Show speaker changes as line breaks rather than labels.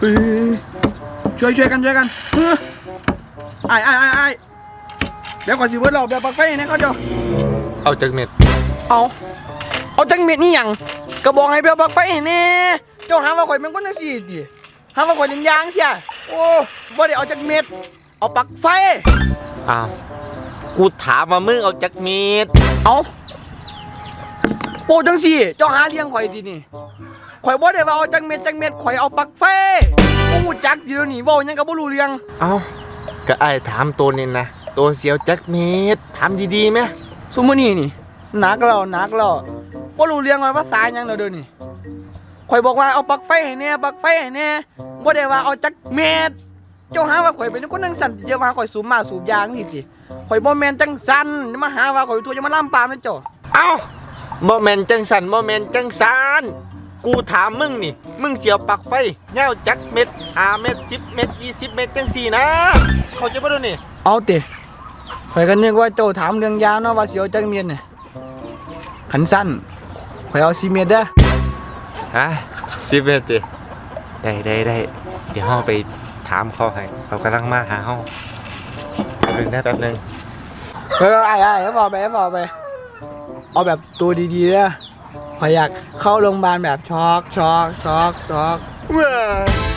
เอ้ยช่วยช่วยกันช่วยกันเออไอ้ไอ้ไอ้ไอ้เดี๋ยวก่อนสิเบิร์ดเราแบบปลักไฟให้นะเขาเจ้า
เอาจากเม็ด
เอาเอาจังเม็ดนี่หยังกระบอกให้เบลปลักไฟให้แน่เจ้าหาว่าข่อยเป็นคนจังซี่ดิหาว่าข่อยเล่นยางเสียโอ้บ่ได้เอาจักเม็ดเอาปลักไฟ
อ้าวกูถามว่ามึงเอาจากเม็ด
เอาโอ้จังสี่เจ้าหาเลี้ยงข่อยทีนี่ ข่อยบ่ได้ว่าเอาจังเม็ดจังเม็ดข่อยเอาปลักไฟโอ้จักทีเดียวนี่เว้าหยังก็บ่รู้เรื่อง
เอาก็ไอ้ถามตัวนี่นะ ตัวเสียวจากเม็ดถามดีๆไหม
ซุมื้อนี้นี่หนักแล้วหนักแล้วบ่รู้เรื่องว่าภาษาหยังแล้วเด้อนี่ข่อยบอกว่าเอาปลั๊กไฟให้แน่ปลั๊กไฟให้แน่บ่ได้ว่าเอาจักเม็ดเจ้าหาว่าข่อยเป็นคนจังสั่นเจ้าว่าข่อยสูบมาสูบยางนี่ติข่อยบ่แม่นจังสั่นอย่ามาหาว่าข่อยทั่วจะมาล่ำปามนะเจ้า
เอาบ่แมนจังสันบ่แมนจังสัน กูถามมึงนี่ มึงเสียวปลักไฟเงาจักเม็ดห้าเม็ดสิบเม็ดยี่สิบเม็ดจังสี่นะ เขาใจะบ่ดูนี่
เอาติข่อยก็นึกว่าเจ้าถามเรื่องยาเนาะว่าสิเอาจักเม็ดน่ะขันสั้นข่อยเอา4เม็ดเด้อ
ฮะสิบเม็ดติได้ได้ได้เดี๋ยวเฮาไปถามเขาให้เขากำลังมาหาเฮาแป๊บนึงนะแป๊บนึง
เออไอ้ไอ้เอาบอกไปเอาบอกไปเอาแบบตัวดีๆนะ ขอยอยากเข้าโรงพยาบาลแบบช็อกช็อกช็อกช็อก